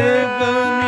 Even.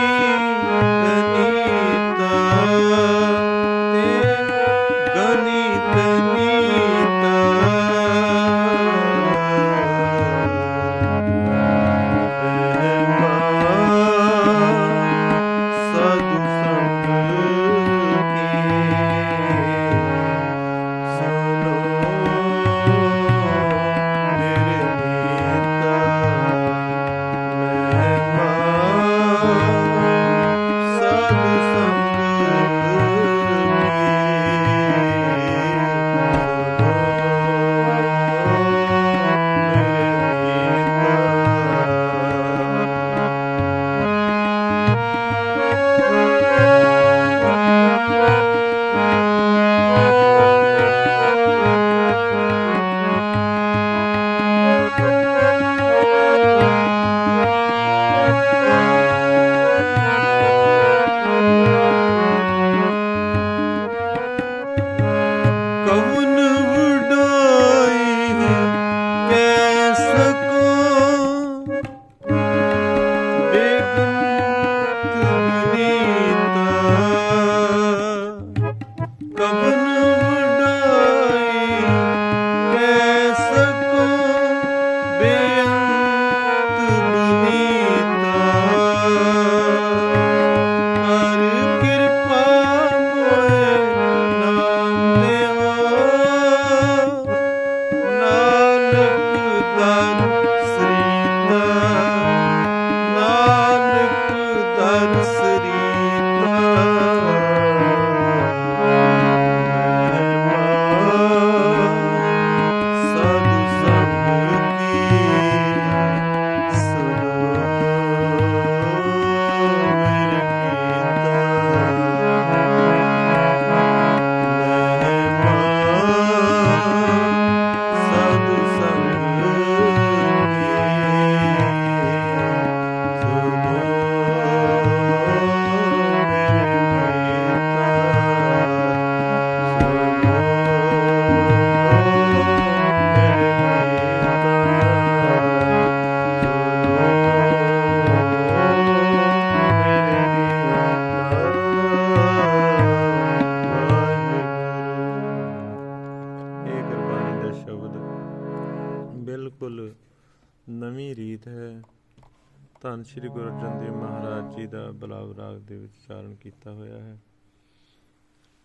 Gurudev Maharaj ji ਦਾ ਬਲਾਵ ਰਾਗ ਦੇ ਵਿੱਚ ਚਾਰਨ ਕੀਤਾ ਹੋਇਆ ਹੈ।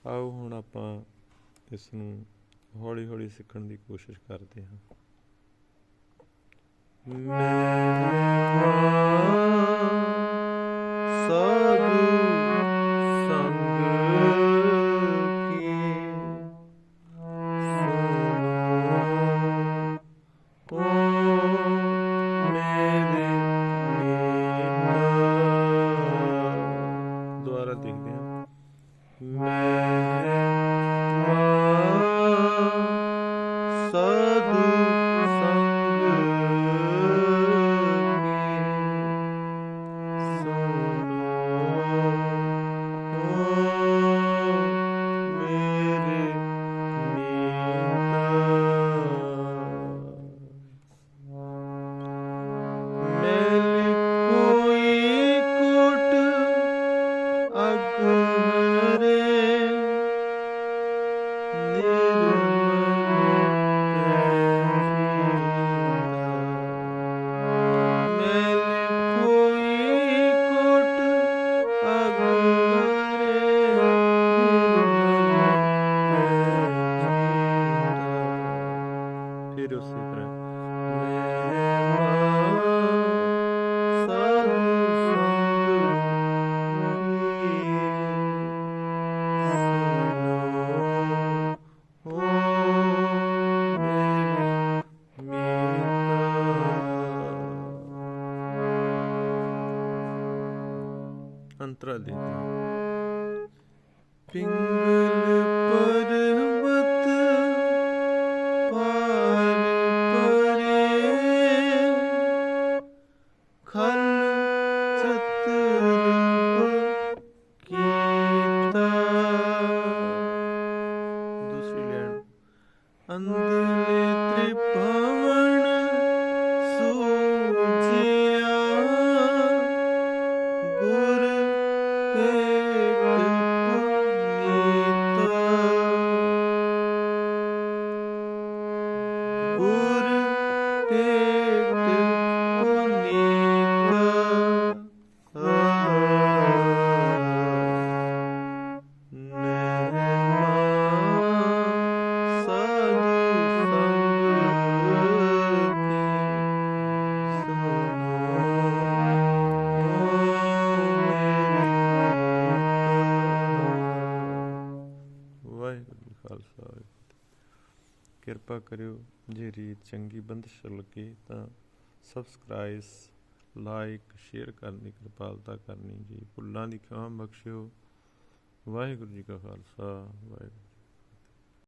ਆਓ ਹੁਣ ਆਪਾਂ ਇਸ ਨੂੰ ਹੌਲੀ-ਹੌਲੀ ਸਿੱਖਣ ਦੀ ਕੋਸ਼ਿਸ਼ ਕਰਦੇ ਹਾਂ। ਮੈਂ ਸਾ। Hero Sutra. Antra letra. Pingle Ande me trepando. ਕਿਰਪਾ ਕਰਿਓ, ਜੇ ਰੀਤ ਚੰਗੀ ਬੰਦਸ਼ ਲੱਗੇ ਤਾਂ ਸਬਸਕ੍ਰਾਈਬ ਲਾਈਕ ਸ਼ੇਅਰ ਕਰਨੀ, ਕਿਰਪਾਲਤਾ ਕਰਨੀ ਜੀ। ਭੁੱਲਾਂ ਦੀ ਖਿਮਾ ਬਖਸ਼ਿਓ। ਵਾਹਿਗੁਰੂ ਜੀ ਕਾ ਖਾਲਸਾ, ਵਾਹਿਗੁਰੂ।